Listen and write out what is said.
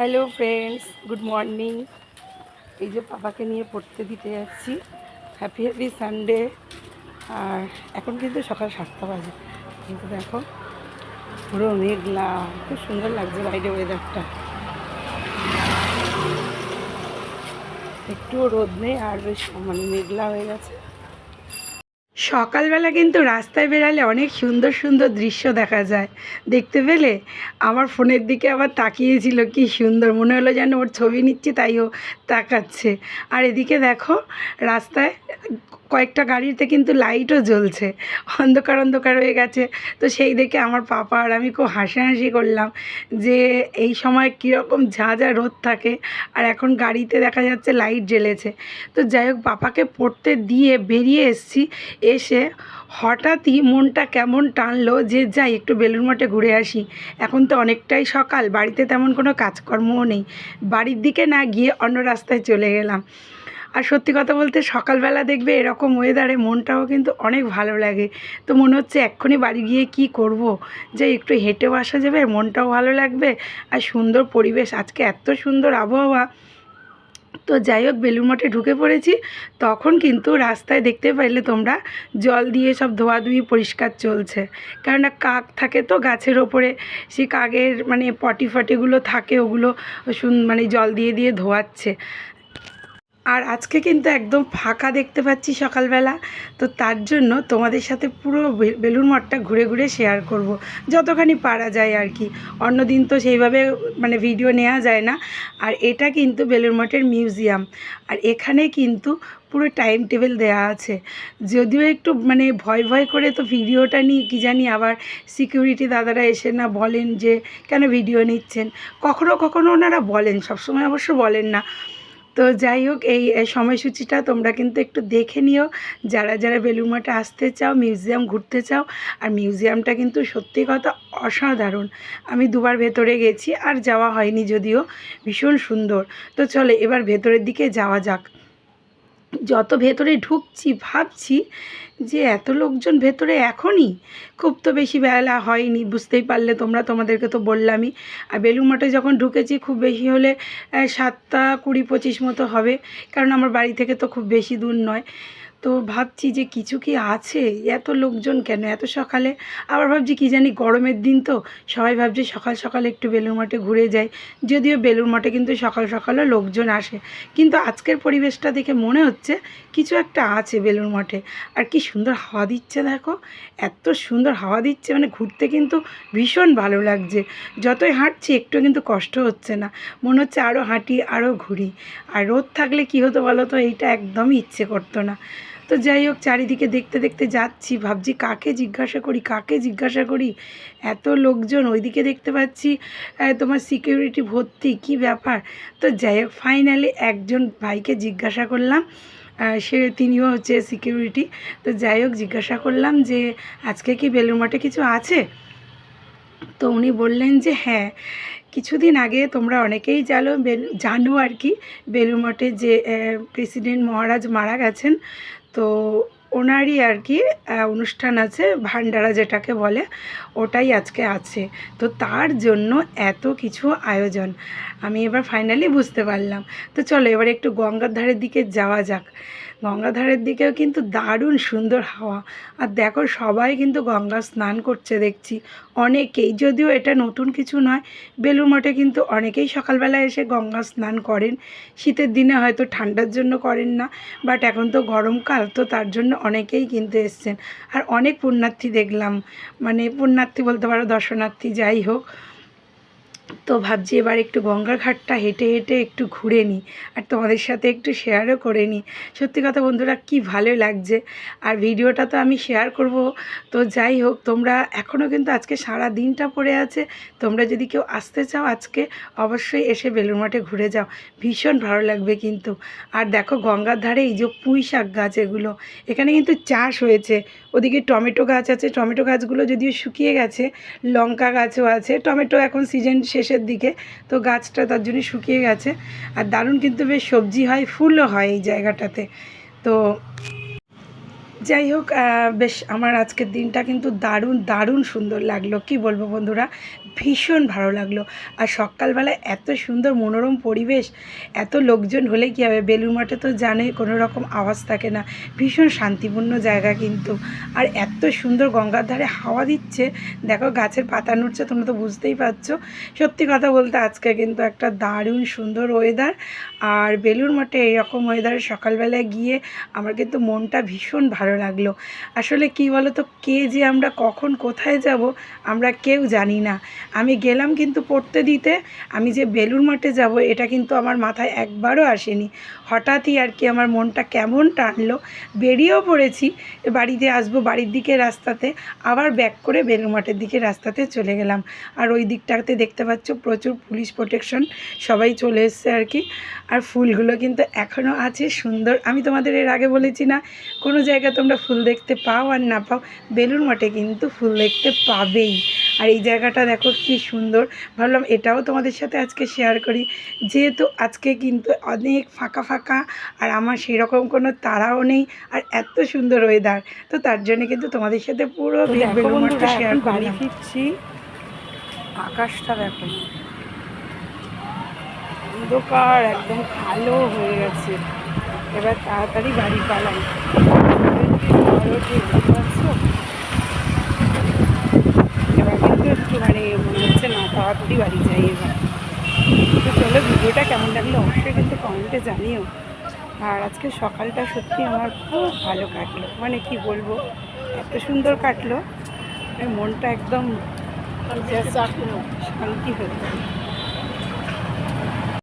Hello friends good morning এই যে পাপাকে নিয়ে পড়তে দিতে যাচ্ছি। হ্যাপি হ্যাপি সানডে আর এখন কিন্তু সকাল সাতটা বাজে। কিন্তু দেখো, পুরো মেঘলা। খুব সুন্দর লাগছে বাইরে ওয়েদারটা একটুও রোদ নেই, আর বেশ মানে মেঘলা হয়ে গেছে। সকালবেলা কিন্তু রাস্তায় বেরালে অনেক সুন্দর সুন্দর দৃশ্য দেখা যায়। দেখতে পেলে আমার ফোনের দিকে আবার তাকিয়েছিল, কি সুন্দর, মনে হলো যেন ওর ছবি নিচ্ছি, তাই ও তাকাচ্ছে। আর এদিকে দেখো, রাস্তায় কয়েকটা গাড়িতে কিন্তু লাইটও জ্বলছে। অন্ধকার অন্ধকার হয়ে গেছে। তো সেই দেখে আমার পাপা আর আমি খুব হাসাহাসি করলাম যে এই সময় কীরকম ঝাঁ ঝাঁ রোদ থাকে আর এখন গাড়িতে দেখা যাচ্ছে লাইট জ্বেলেছে। তো যাই হোক, পাপাকে পড়তে দিয়ে বেরিয়ে এসছি। এসে হঠাৎই মনটা কেমন টানলো যে যাই, একটু বেলুর মঠে ঘুরে আসি। এখন তো অনেকটাই সকাল, বাড়িতে তেমন কোনো কাজকর্মও নেই। বাড়ির দিকে না গিয়ে অন্য রাস্তায় চলে গেলাম। আর সত্যি কথা বলতে সকালবেলা দেখবে এরকম ওয়েদারে মনটাও কিন্তু অনেক ভালো লাগে। তো মনে হচ্ছে এক্ষুনি বাড়ি গিয়ে কি করব? যে একটু হেঁটেও আসা যাবে, মনটাও ভালো লাগবে আর সুন্দর পরিবেশ। আজকে এত সুন্দর আবহাওয়া। তো যাই হোক বেলুর মঠে ঢুকে পড়েছি। তখন কিন্তু রাস্তায় দেখতে পাইলে তোমরা জল দিয়ে সব ধোয়াধুয়ি পরিষ্কার চলছে। কেননা কাক থাকে তো গাছের ওপরে, সেই কাকের মানে পটি ফটিগুলো থাকে, ওগুলো মানে জল দিয়ে দিয়ে ধোয়াচ্ছে। আর আজকে কিন্তু একদম ফাঁকা দেখতে পাচ্ছি সকালবেলা। তো তার জন্য তোমাদের সাথে পুরো বে- বেলুড় মঠটা ঘুরে ঘুরে শেয়ার করব। যতখানি পারা যায় আর কি। অন্য দিন তো সেইভাবে মানে ভিডিও নেওয়া যায় না। আর এটা কিন্তু বেলুড় মঠের মিউজিয়াম আর এখানে কিন্তু পুরো টাইম টেবিল দেওয়া আছে। যদিও একটু মানে ভয় ভয় করে তো ভিডিওটা নিই, কী জানি আবার সিকিউরিটি দাদারা এসে না বলেন যে, কেন ভিডিও নিচ্ছেন? কখনো কখনো ওনারা বলেন, সবসময় অবশ্য বলেন না। তো যাই হোক, এই সময়সূচিটা তোমরা কিন্তু একটু দেখে নিও। যারা যারা বেলুমাটা আসতে চাও, মিউজিয়াম ঘুরতে চাও, আর মিউজিয়ামটা কিন্তু সত্যি কথা অসাধারণ। আমি দুবার ভেতরে গেছি, আর যাওয়া হয়নি যদিও, ভীষণ সুন্দর। তো চলে, এবার ভেতরের দিকে যাওয়া যাক। যত ভেতরে ঢুকছি, ভাবছি যে এত লোকজন ভেতরে এখনই খুব তো বেশি বেলা হয়নি, বুঝতেই পারলে তোমরা, তোমাদেরকে তো বললামই। আর বেলুড় মঠে যখন ঢুকেছি, খুব বেশি হলে সাতটা কুড়ি পঁচিশ মতো হবে, কারণ আমার বাড়ি থেকে তো খুব বেশি দূর নয়। তো ভাবছি যে কিছু কি আছে? এত লোকজন কেন? এত সকালে আবার ভাবছি কি জানি গরমের দিন তো। সবাই ভাবছে সকাল সকাল একটু বেলুড় মঠে ঘুরে যাই। যদিও বেলুড় মঠে কিন্তু সকাল সকালও লোকজন আসে। কিন্তু আজকের পরিবেশটা দেখে মনে হচ্ছে কিছু একটা আছে বেলুড় মঠে। আর কি সুন্দর হাওয়া দিচ্ছে দেখো। এত সুন্দর হাওয়া দিচ্ছে। মানে ঘুরতে কিন্তু ভীষণ ভালো লাগছে। যতই হাঁটছি একটু কিন্তু কষ্ট হচ্ছে না। মনে হচ্ছে আরও হাঁটি আরও ঘুরি। আর রোদ থাকলে কি হতো বলো তো? এইটা একদমই ইচ্ছে করতো না। তো যাই হোক, চারিদিকে দেখতে দেখতে যাচ্ছি, ভাবছি কাকে জিজ্ঞাসা করি, কাকে জিজ্ঞাসা করি? এত লোকজন, ওইদিকে দেখতে পাচ্ছি তোমার সিকিউরিটি ভর্তি, কি ব্যাপার? তো যাই হোক ফাইনালি একজন ভাইকে জিজ্ঞাসা করলাম সে তিনিও হচ্ছে সিকিউরিটি তো যাই হোক, জিজ্ঞাসা করলাম যে, আজকে কি বেলুড় মঠে কিছু আছে? তো উনি বললেন যে হ্যাঁ কিছুদিন আগে তোমরা অনেকেই জানো জানো আর কি, বেলুড় মঠে যে প্রেসিডেন্ট মহারাজ মারা গেছেন তো ওনারই আর কি অনুষ্ঠান আছে, ভান্ডারা যেটাকে বলে, ওটাই আজকে আছে। তো তার জন্য এত কিছু আয়োজন। আমি এবার ফাইনালি বুঝতে পারলাম। তো চলো এবার একটু গঙ্গার ধারের দিকে যাওয়া যাক। গঙ্গার ধারের দিকেও কিন্তু দারুণ সুন্দর হাওয়া। আর দেখো, সবাই কিন্তু গঙ্গা স্নান করছে দেখছি। অনেকেই, যদিও এটা নতুন কিছু নয়, বেলুড় মঠে কিন্তু অনেকেই সকালবেলা এসে গঙ্গা স্নান করেন। শীতের দিনে হয়তো ঠান্ডার জন্য করেন না বাট এখন তো গরমকাল, তো তার জন্য অনেকেই কিন্তু এসছেন। আর অনেক পুণ্যার্থী দেখলাম। মানে পুণ্যার্থী বলতে পারো, দর্শনার্থী, যাই হোক। তো ভাবছি এবার একটু গঙ্গার ঘাটটা হেঁটে হেঁটে একটু ঘুরে নিই আর তোমাদের সাথে একটু শেয়ারও করে নিই। সত্যি কথা বন্ধুরা, কি ভালো লাগছে। আর ভিডিওটা তো আমি শেয়ার করব। তো যাই হোক, তোমরা এখনও কিন্তু আজকে সারা দিনটা পড়ে আছে। তোমরা যদি কেউ আসতে চাও আজকে, অবশ্যই এসে বেলুড় মাঠে ঘুরে যাও। ভীষণ ভালো লাগবে কিন্তু। আর দেখো গঙ্গার ধারে এই যে পুঁই শাক গাছ এগুলো, এখানে কিন্তু চাষ হয়েছে। ওদিকে টমেটো গাছ আছে। টমেটো গাছগুলো যদিও শুকিয়ে গেছে, লঙ্কা গাছও আছে। টমেটো এখন সিজন শেষের দিকে। তো গাছটা তার জন্য শুকিয়ে গেছে। আর দারুণ কিন্তু বেশ সবজি হয়, ফুলও হয় এই জায়গাটাতে। তো যাই হোক বেশ আমার আজকের দিনটা কিন্তু দারুণ দারুণ সুন্দর লাগল। কি বলব বন্ধুরা? ভীষণ ভালো লাগল। আর সকালবেলায় এত সুন্দর মনোরম পরিবেশ, এত লোকজন হলে কী হবে? বেলুর মাঠে তো জানোই কোনো রকম আওয়াজ থাকে না। ভীষণ শান্তিপূর্ণ জায়গা কিন্তু। আর এত সুন্দর গঙ্গার ধারে হাওয়া দিচ্ছে। দেখো, গাছের পাতা নড়ছে, তোমরা তো বুঝতেই পারছ। সত্যি কথা বলতে আজকে কিন্তু একটা দারুণ সুন্দর ওয়েদার আর বেলুর মাঠে এরকম ওয়েদারে সকালবেলায় গিয়ে আমার কিন্তু মনটা ভীষণ ভালো লাগল। আসলে কি বলো তো কে যে আমরা কখন কোথায় যাব, আমরা কেউ জানি না। আমি গেলাম কিন্তু পড়তে দিতে, আমি যে বেলুর মাঠে যাব, এটা কিন্তু আমার মাথায় একবারও আসেনি। হঠাৎই আর কি আমার মনটা কেমন টানলো। বেরিয়েও পড়েছি বাড়িতে আসব বাড়ির দিকে রাস্তাতে, আবার ব্যাক করে বেলুর মাঠের দিকে রাস্তাতে চলে গেলাম। আর ওই দিকটাতে দেখতে পাচ্ছ প্রচুর পুলিশ প্রোটেকশন সবাই চলে এসছে আর কি। আর ফুলগুলো কিন্তু এখনও আছে সুন্দর। আমি তোমাদের এর আগে বলেছি না, কোনো জায়গায় তোমরা ফুল দেখতে পাও আর না পাও বেলুর মাঠে কিন্তু ফুল দেখতে পাবেই। আর এই জায়গাটা দেখো কি সুন্দর। ভাবলাম এটাও তোমাদের সাথে আজকে শেয়ার করি। যেহেতু আজকে কিন্তু অনেক ফাঁকা ফাঁকা আর আমার সেরকম কোনো তাড়াও নেই আর এত সুন্দর ওয়েদার তো তার জন্য কিন্তু তোমাদের সাথে পুরো বেলুর মাঠটা শেয়ার বাড়ি ফিরছি। আকাশটা দেখো অন্ধকার একদম কালো হয়ে গেছে। এবার তাড়াতাড়ি বাড়ি পালাই এবার কিন্তু একটু মানে মনে হচ্ছে না, তাড়াতাড়ি বাড়ি যাই এবার। তো চলো, ভিডিওটা কেমন লাগল অবশ্যই কিন্তু কমেন্টে জানিও। আর আজকে সকালটা সত্যি আমার খুব ভালো কাটলো। মানে কি বলব, এত সুন্দর কাটলো। মানে মনটা একদম শান্তি হয়ে